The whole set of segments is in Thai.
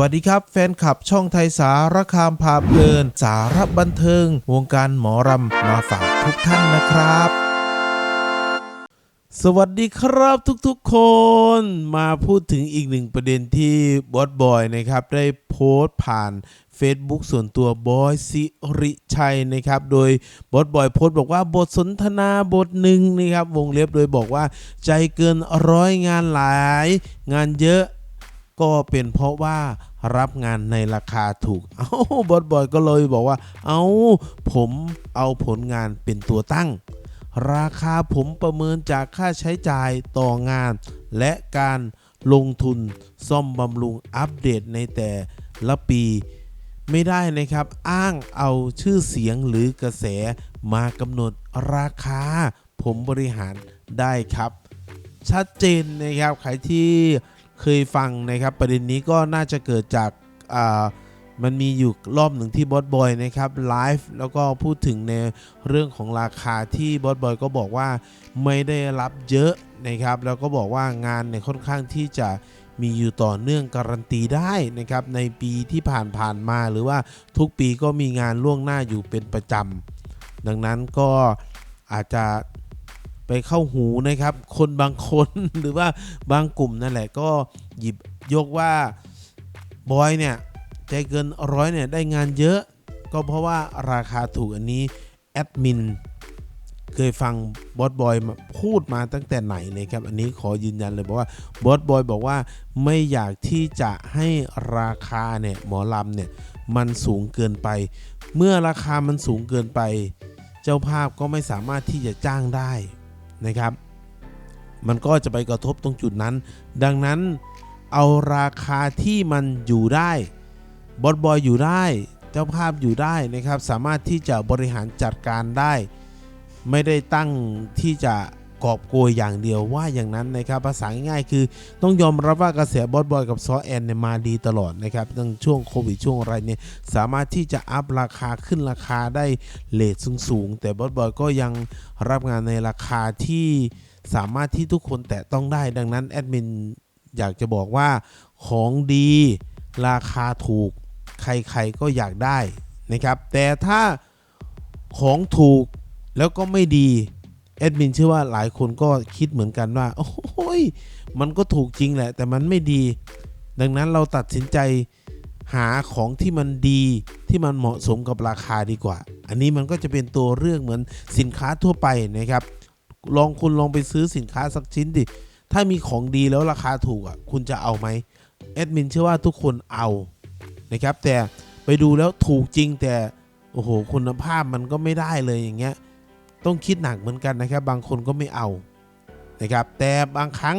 วัสดีครับ แฟนคลับช่องไทยสารคามพาเพลิน สารบันเทิง วงการหมอรำมาฝากทุกท่านนะครับ สวัสดีครับทุกๆคนมาพูดถึงอีกหนึ่งประเด็นที่บอสบอยนะครับ ได้โพสต์ผ่าน Facebook ส่วนตัวบอยสิริชัยนะครับ โดยบอสบอยโพสต์บอกว่าบทสนทนาบทหนึ่งนะครับ วงเล็บโดยบอกว่าใจเกินร้อยงานหลาย งานเยอะ ก็เป็นเพราะว่ารับงานในราคาถูก เอาบอสบอยก็เลยบอกว่า เอาผมเอาผลงานเป็นตัวตั้ง ราคาผมประเมินจากค่าใช้จ่ายต่องาน และการลงทุนซ่อมบำรุงอัปเดตในแต่ละปี ไม่ได้นะครับ อ้างเอาชื่อเสียงหรือกระแสมากำหนดราคา ผมบริหารได้ครับ ชัดเจนนะครับใครที่ เคยฟังนะครับ ประเด็นนี้ก็น่าจะเกิดจากมันมีอยู่รอบหนึ่งที่บอสบอยนะครับไลฟ์แล้วก็พูดถึงในเรื่องของราคาที่บอสบอยก็บอกว่าไม่ได้รับเยอะนะครับ แล้วก็บอกว่างานเนี่ยค่อนข้างที่จะมีอยู่ต่อเนื่องการันตีได้นะครับ ในปีที่ผ่านผ่านๆมาหรือว่าทุกปีก็มีงานล่วงหน้าอยู่เป็นประจำดังนั้นก็อาจจะ ไปเข้าหูนะครับ คนบางคนหรือว่าบางกลุ่มนั่นแหละก็หยิบยกว่าบอยเนี่ยใจเกินร้อยเนี่ยได้งานเยอะ ก็เพราะว่าราคาถูกอันนี้แอดมินเคยฟังบอสบอยพูดมาตั้งแต่ไหนเลยครับ อันนี้ขอยืนยันเลยบอกว่าบอสบอยบอกว่าไม่อยากที่จะให้ราคาเนี่ยหมอลำเนี่ยมันสูงเกินไป เมื่อราคามันสูงเกินไป เจ้าภาพก็ไม่สามารถที่จะจ้างได้ นะครับ มันก็จะไปกระทบตรงจุดนั้น ดังนั้นเอาราคาที่มันอยู่ได้บอสบอยอยู่ได้ เจ้าภาพอยู่ได้นะครับ สามารถที่จะบริหารจัดการได้ ไม่ได้ตั้งที่จะ กอบโกยอย่างเดียวว่าอย่างนั้นนะครับภาษาง่ายๆคือ ต้องยอมรับว่ากระแสบอสบอยกับซอแอนเนี่ยมาดีตลอดนะครับตั้งช่วงโควิดช่วงอะไรเนี่ยสามารถที่จะอัพราคาขึ้นราคาได้เลทสูงๆ แต่บอสบอยก็ยังรับงานในราคาที่สามารถที่ทุกคนแตะต้องได้ดังนั้นแอดมินอยากจะบอกว่าของดีราคาถูกใครๆก็อยากได้นะครับ แต่ถ้าของถูกแล้วก็ไม่ดี แอดมินเชื่อว่าหลายคนก็คิดเหมือนกันว่า โอ้ยมันก็ถูกจริงแหละ แต่มันไม่ดี ดังนั้นเราตัดสินใจหาของที่มันดีที่มันเหมาะสมกับราคาดีกว่า อันนี้มันก็จะเป็นตัวเรื่องเหมือนสินค้าทั่วไปนะครับ ลองคุณลองไปซื้อสินค้าสักชิ้นดิ ถ้ามีของดีแล้วราคาถูกอะ คุณจะเอาไหมแอดมินเชื่อว่าทุกคนเอานะครับ แต่ไปดูแล้วถูกจริงแต่ โอ้โห คุณภาพมันก็ไม่ได้เลยอย่างเงี้ย ต้องคิดหนักเหมือนกันนะครับ บางคนก็ไม่เอานะครับ แต่บางครั้ง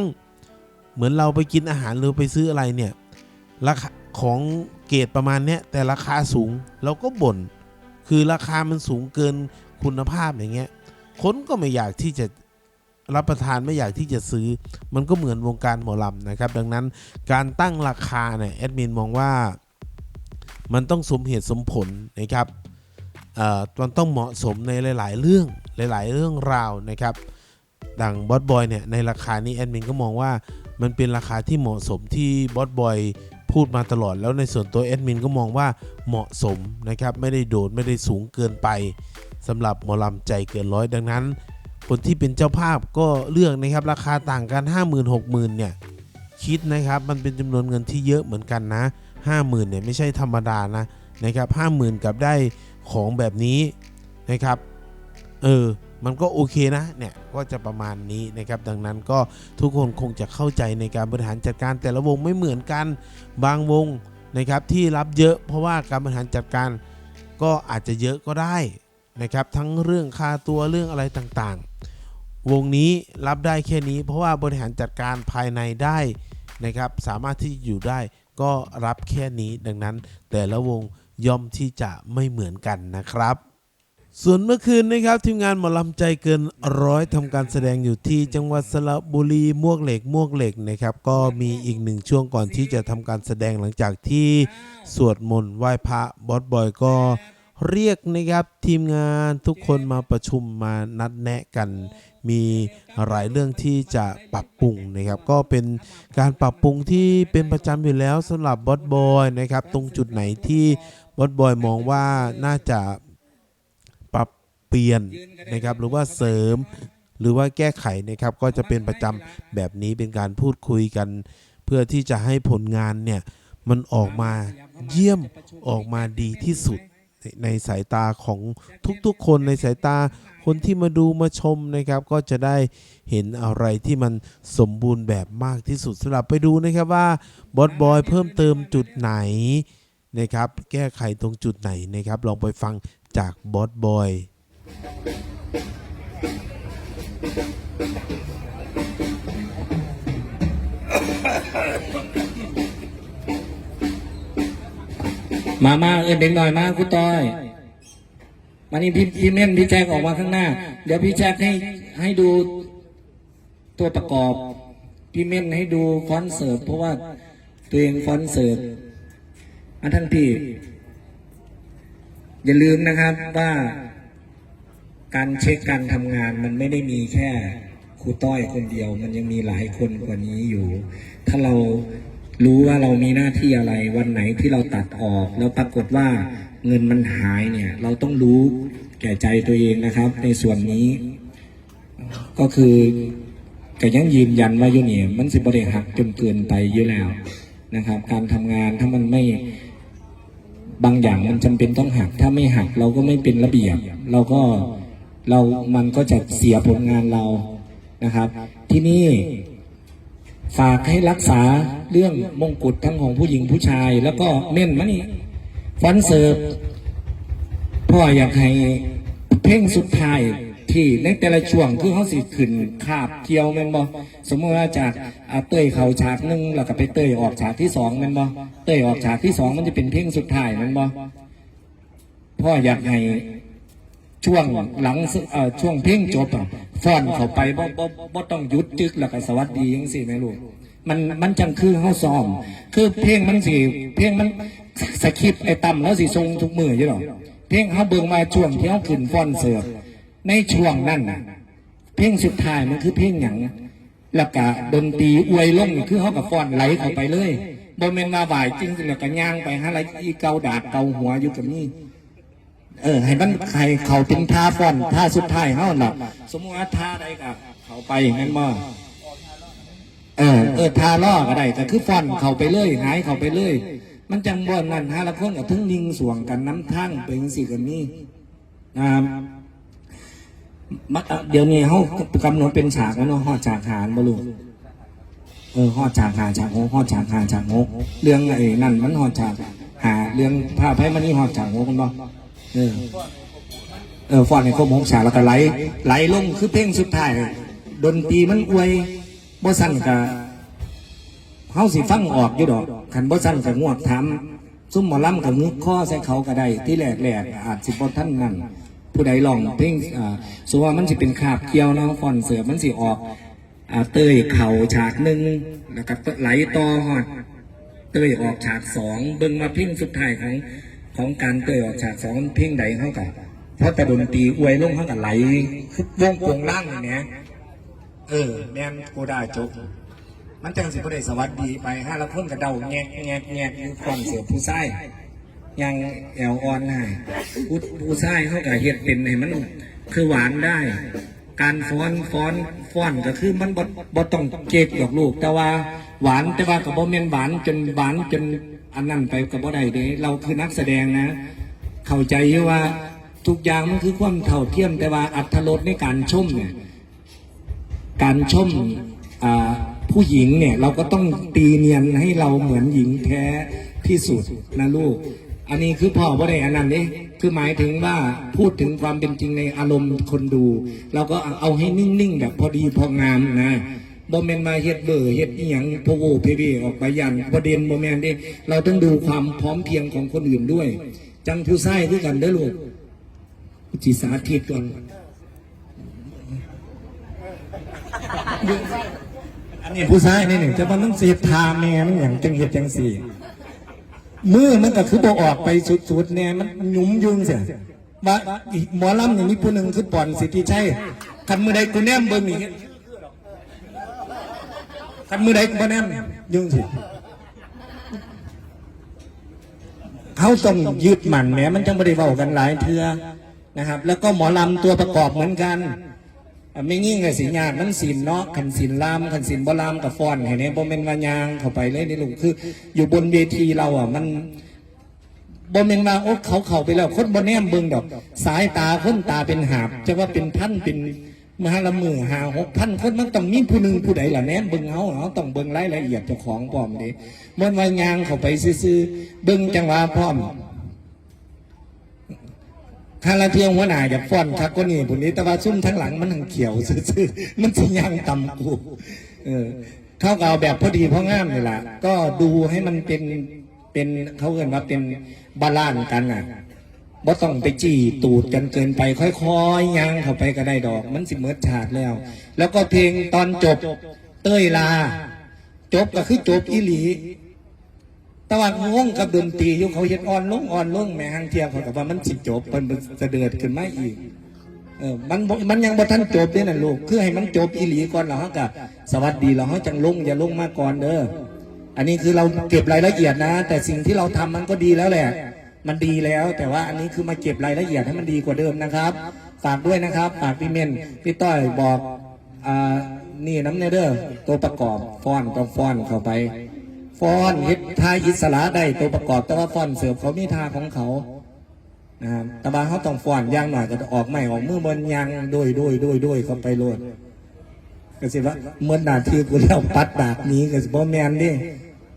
เหมือนเราไปกินอาหารหรือไปซื้ออะไรเนี่ยราคาของเกรดประมาณเนี้ยแต่ราคาสูงเราก็บ่น คือราคามันสูงเกินคุณภาพอย่างเงี้ยคนก็ไม่อยากที่จะรับประทานไม่อยากที่จะซื้อ มันก็เหมือนวงการหมอลำนะครับ ดังนั้นการตั้งราคาเนี่ยแอดมินมองว่ามันต้องสมเหตุสมผลนะครับเอ่อมันต้องเหมาะสมในหลาย ๆ เรื่อง หลาย ๆ เรื่องราวนะครับ ดังบอสบอยเนี่ยในราคานี้แอดมินก็มองว่ามันเป็นราคาที่เหมาะสมที่บอสบอยพูดมาตลอดแล้วในส่วนตัวแอดมินก็มองว่าเหมาะสมนะครับ ไม่ได้โดดไม่ได้สูงเกินไปสำหรับหมอลำใจเกินร้อยดังนั้น คนที่เป็นเจ้าภาพก็เลือกนะครับราคาต่างกัน 5 0 0 0 0 6 0 0 0เนี่ยคิดนะครับมันเป็นจำนวนเงินที่เยอะเหมือนกันนะ 50,000เนี่ยไม่ใช่ธรรมดานะนะครับ50,000 กับได้ของแบบนี้นะครับ เออ มันก็โอเคนะ เนี่ย ก็จะประมาณนี้นะครับ ดังนั้นก็ทุกคนคงจะเข้าใจในการบริหารจัดการแต่ละวงไม่เหมือนกัน บางวงนะครับที่รับเยอะ เพราะว่าการบริหารจัดการก็อาจจะเยอะก็ได้นะครับ ทั้งเรื่องค่าตัวเรื่องอะไรต่างๆ วงนี้รับได้แค่นี้ เพราะว่าบริหารจัดการภายในได้นะครับ สามารถที่อยู่ได้ก็รับแค่นี้ ดังนั้นแต่ละวงย่อมที่จะไม่เหมือนกันนะครับ ส่วนเมื่อคืนนะครับทีมงานหมอลำใจเกินร้อยทำการแสดงอยู่ที่จังหวัดสระบุรีมวกเหล็กมวกเหล็กนะครับก็มีอีกหนึ่งช่วงก่อนที่จะทำการแสดงหลังจากที่สวดมนต์ไหว้พระบอสบอยก็เรียกนะครับทีมงานทุกคนมาประชุมมานัดแนะกัน มีหลายเรื่องที่จะปรับปรุงนะครับก็เป็นการปรับปรุงที่เป็นประจำอยู่แล้วสำหรับบอสบอยนะครับตรงจุดไหนที่บอสบอยมองว่าน่าจะ เปลี่ยนนะครับหรือว่าเสริม หรือว่าแก้ไขนะครับก็จะเป็นประจำแบบนี้เป็นการพูดคุยกัน เพื่อที่จะให้ผลงานเนี่ยมันออกมาเยี่ยมออกมาดีที่สุดในในสายตาของทุกๆ คนในสายตาคนที่มาดูมาชมนะครับ ก็จะได้เห็นอะไรที่มันสมบูรณ์แบบมากที่สุดสำหรับไปดูนะครับว่าบอสบอยเพิ่มเติมจุดไหนนะครับ แก้ไขตรงจุดไหนนะครับ ลองไปฟังจากบอสบอย มามาเอินเด็กหน่อยมาคุณต้อย มานี่พี่พี่เม่นพี่แจ็คออกมาข้างหน้า เดี๋ยวพี่แจ็คให้ให้ดูตัวประกอบ พี่เม่นให้ดูฟอนเสิร์ฟเพราะว่าตัวเองฟอนเสิร์ฟอันท่านพี่ อย่าลืมนะครับว่า การเช็คการทำงานมันไม่ได้มีแค่ครูต้อยคนเดียว มันยังมีหลายคนกว่านี้อยู่ ถ้าเรารู้ว่าเรามีหน้าที่อะไรวันไหนที่เราตัดออก แล้วปรากฏว่าเงินมันหายเนี่ย เราต้องรู้แก่ใจตัวเองนะครับ ในส่วนนี้ ก็คือก็ยังยืนยันว่าอยู่เนี่ยมันสิบริหักจนเกินไปอยู่แล้วนะครับ การทำงานถ้ามันไม่บางอย่างมันจำเป็นต้องหัก ถ้าไม่หักเราก็ไม่เป็นระเบียบ เราก็ เรามันก็จะเสียผลงานเรานะครับ ที่นี่ฝากให้รักษาเรื่องมงกุฎทั้งของผู้หญิงผู้ชาย แล้วก็เม่นมานี่ฟันเสิร์ฟพ่ออยากให้เพ่งสุดท้ายที่ในแต่ละช่วงคือเขาสิขึ้นคาบเกี่ยวแม่นบ่สมมติว่าจากอาเต้ยเขาฉากหนึ่งแล้วก็ไปเต้ยออกฉากที่สองแม่นบ่เต้ยออกฉากที่สองมันจะเป็นเพ่งสุดท้ายแม่นบ่พ่ออยากให้ ช่วงหลังช่วงเพ่งจบอะฟ้อนเข้าไปบ่บ่บ่ต้องหยุดจึกแล้วก็สวัสดีจังซี่แม่ลูกมันมันจังคือเฮาซ้อม คือเพลงมันสิเพลงมันสคริปไอ้ต่ำแล้วสิทรงทุกมืออยู่หรอเพลงเฮาเบิ่งมาช่วงที่เฮาขึ้นฟ้อนเสิร์ฟในช่วงนั้นน่ะเพลงสุดท้ายมันคือเพลงหยังแล้วก็ดนตรีอวยลงคือเขากับฟ้อนไหลเข้าไปเลยบนเมนมาบ่ายจริงแล้วก็ย่างไปหาอะไรอีเกาดาดเกาหัวอยู่กับนี่ เออ ให้มันใครเขาเป็นท่าฟอนท่าสุดท้ายเฮาน่ะ สมมติว่าท่าใดก็เขาไปงั้นบ่เออเออท่าล่อก็ได้แต่คือฟอนเขาไปเลยหายเขาไปเลย มันจังบ่นั่นฮะละคนกับทึงยิงสวงกันน้ำทั้งเป็นสิกันนี่นะครับมัเดี๋ยวนี้เขากำหนดเป็นฉากแล้วเนาะฮอดฉากหารบ่ลูกเออฮอดฉากหาฉากโงฮอดฉากหาฉากโงเรื่องไอ้นั่นมันฮอดฉากหาเรื่องผ้าไพ่มันนี่ฮอดฉากโงกันบ่ เออเออฟอนในครบหกฉาแล้วก็ไหลไหลลงคือเพลงสุดท้ายดนตรีมันอวยบ่สั่นกะเฮาสิฟังออกอยู่ดอกคันบ่สั่นก็งวดถามซุ่มหมอลำกับงึกข้อใส่เขาก็ได้ที่แรกๆอาจสิบ่ท่านนั่นผู้ใดลองเพลงอ่าสมมุติว่ามันสิเป็นคาบเกี่ยวนะฟอนเสือมันสิออกอ่าเตยเข่าฉากหนึ่งแล้วก็ไหลต่อฮอดเตยออกฉากสองเบิ่งมาเพลงสุดท้ายของ ของการเตยออกฉากสองเพลงใดเท่ากันเพราะแต่ดนตรีอวยลงเท่ากันไหลวงกลงล่างนี่แหมเออ แม่นกูได้จบ มันจังสิบ่ได้สวัสดีไปห้าละคนกระเดาแงกแงกแงกอยู่ฟอนเสือผู้ชายยังแอลออนให้ผู้ผู้ชายเขากับเฮ็ดเป็นให้มันคือหวานได้ การฟ้อนฟ้อนฟ้อนก็คือมันบ่บ่ต้องเก๊กหรอกลูกแต่ว่า หวานแต่ว่าก็บ่แม่นหวานจนหวานจนอันนั้นไปก็บ่ได้เด้เราคือนักแสดงนะ เข้าใจว่าทุกอย่างมันคือความเท่าเทียมแต่ว่าอัตรสในการชมเนี่ยการชมอ่าผู้หญิงเนี่ยเราก็ต้องตีเนียนให้เราเหมือนหญิงแท้ที่สุดนะลูก อันนี้คือพ่อว่าได้อันนั้นนี่คือหมายถึงว่าพูดถึงความเป็นจริงในอารมณ์คนดู เราก็เอาให้นิ่งๆแบบพอดีพองามนะ บอมเมนมาเฮ็ดเบอร์เฮ็ดอีหยังโพโวเพเบออกไปยันประเด็นบอมเมนเด้เราต้องดูความพร้อมเพียงของคนอื่นด้วย จังผู้ใส่ด้วยกันเด้ลูกจิสาธิตก่อนอันนี้ผู้ชายนี่หนึ่งจะมันต้องเสียทาแม่มันอย่างจังเห็ดจังสี่มือมันก็คือบ่ออกไปสุดๆเนี่ยมันหยุมยุงเสียว่าหมอลำอย่างนี้ผู้หนึ่งคือป่อนสิทธิชัยคันมือใดกูแนมเบิ่งนี่ คันมือใดกูบ่แนมยุ่งสิเขาต้องยึดมันแหมมันจังบ่ได้เว้ากันหลายเทื่อนะครับ แล้วก็หมอลำตัวประกอบเหมือนกันไม่งิ่งกับสิญาติมันสินเนาะขันสินลามขันสินบ่ลามกับฟอนเห็นไหมบ่เป็นวายางเข้าไปเลยนี่ลุงคือ อยู่บนเวทีเราอะ มันบ่เป็นว่าโอ้เขาเข้าไปแล้วคนบ่แนมเบิ่งดอก สายตาคนตาเป็นหาบจะว่าเป็นพันเป็น มหาละหมือหาหกพันคนมันต้องมีผู้หนึ่งผู้ใดล่ะแนมเบิ่งเฮาเฮาต้องเบิ่งรายละเอียดเจ้าของพร้อมเด้มันวายางเข้าไปซื่อเบิ่งจังหวะพร้อมข้าละเทียงหัวหน้าอยาฟ้อนคักก็นี่ปุ่นนี้แต่ว่าซุ่มทั้งหลังมันทั้งเขียวซื่อๆมันสิยางต่ำกูเออเข้ากับเอาแบบพอดีพองามนี่แหละก็ดูให้มันเป็นเป็นเขาเอ่นว่าเป็นบาลานซ์กันอะ บ่ต้องไปจี้ตูดกันเกินไป ค่อยๆย่างเข้าไปก็ได้ดอก มันสิเมิดฉาดแล้ว แล้วก็เพลงตอนจบ เต้ยลา จบก็คือจบอีหลีต่ว่างงกับดนตรีอยู่เขาเฮ็ดอ่อนลงอ่อนลงแม่หางเทียเขากับว่ามันสิจบมันจะเดือดขึ้นมาอีกเออมันมันยังบ่ทันจบเนั่ยนะลูกคือให้มันจบอีหลีก่อนแล้วเฮาก็สวัสดีแล้วเฮาจังลงอย่าลงมาก่อนเด้ออันนี้คือเราเก็บรายละเอียดนะ แต่สิ่งที่เราทำมันก็ดีแล้วแหละ มันดีแล้ว แต่ว่าอันนี้คือมาเก็บรายละเอียดให้มันดีกว่าเดิมนะครับ ฝากด้วยนะครับฝากพี่เมนพี่ต้อยบอกอ่านี่น้ำเนเด้อตัวประกอบฟอนต้องฟอนเข้าไป ฟอนเฮ็ดทายอิสระได้ตัวประกอบแต่ว่าฟอนเสิร์ฟเขามีทาของเขานะครับต่บาเขาต้องฟอนย่างหน่อยก็ออกใหม่ออกมือบนยางโดยโดยโดยโดยเข้าไปโลดก็สิว่าเมื่อนาทีกูแล้วปัดดากนี้ก็สิบ่แมนดิ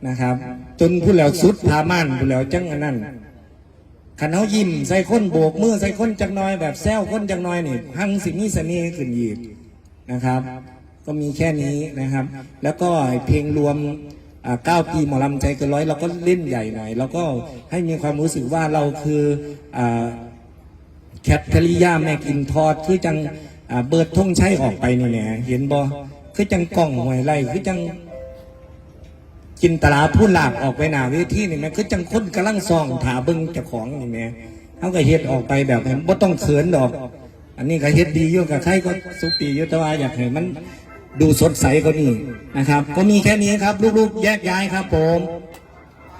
นะครับ จนผู้แล้วสุดพาม่านผู้แล้วจังอันนั้น ขันเขายิ้มใส่คนโบกมือใส่คนจักน้อยแบบแซวคนจักน้อยนี่หังสิ่งนี้เสน่ห์ขึ้นยีกนะครับ ก็มีแค่นี้นะครับ แล้วก็เพลงรวมเก้าปีหมอลำใจเกินร้อยเราก็เล่นใหญ่หน่อยแล้วก็ให้มีความรู้สึกว่าเราคือแคทเธอรียาแม็กอินทอดคือจังเบิร์ดทงใช้ออกไปนี่แหละเห็นบ่คือจังกล้องหวยไรคือจัง จินตลาพูดหลากออกไปหนาเวทีนี่แม่คือจังคนกำลังซองถาเบิ้งเจ้าของนี่แม่เขาก็เฮ็ดออกไปแบบนั้นบ่ต้องเขินดอก อันนี้ก็เฮ็ดดีอยู่กับใครก็สุปียู่แต่ว่าอยากให้มันดูสดใสกว่านี้นะครับ ก็มีแค่นี้ครับลูกๆแยกย้ายครับผม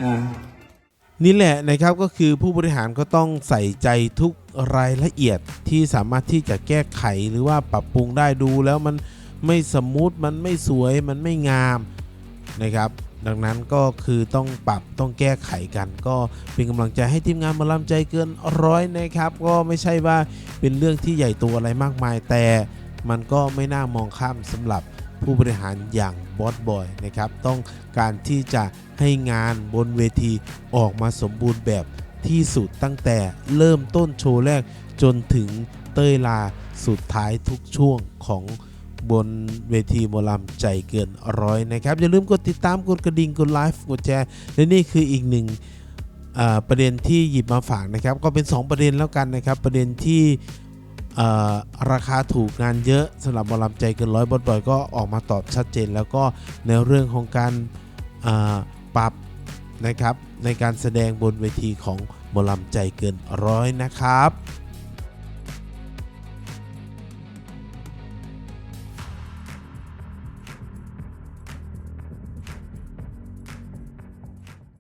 อ่านี่แหละนะครับก็คือผู้บริหารก็ต้องใส่ใจทุกรายละเอียดที่สามารถที่จะแก้ไขหรือว่าปรับปรุงได้ดูแล้วมันไม่สมูทมันไม่สวยมันไม่งามนะครับ ดังนั้นก็คือต้องปรับต้องแก้ไขกัน ก็เป็นกำลังใจให้ทีมงานมาลำใจเกินร้อยนะครับ ก็ไม่ใช่ว่าเป็นเรื่องที่ใหญ่โตอะไรมากมาย แต่มันก็ไม่น่ามองข้ามสำหรับผู้บริหารอย่างบอสบอยนะครับ ต้องการที่จะให้งานบนเวทีออกมาสมบูรณ์แบบที่สุดตั้งแต่เริ่มต้นโชว์แรกจนถึงเต้ยลาสุดท้ายทุกช่วงของ บนเวทีหมอลำใจเกินร้อยนะครับ อย่าลืมกดติดตามกดกระดิ่งกดไลฟ์กดแชร์และนี่คืออีกหนึ่งประเด็นที่หยิบมาฝากนะครับ ก็เป็น 2 ประเด็นแล้วกันนะครับ ประเด็นที่ราคาถูกงานเยอะสำหรับมอลำใจเกินร้อยบอสบอยก็ออกมาตอบชัดเจน แล้วก็ในเรื่องของการปรับนะครับในการแสดงบนเวทีของมอลำใจเกินร้อยนะครับ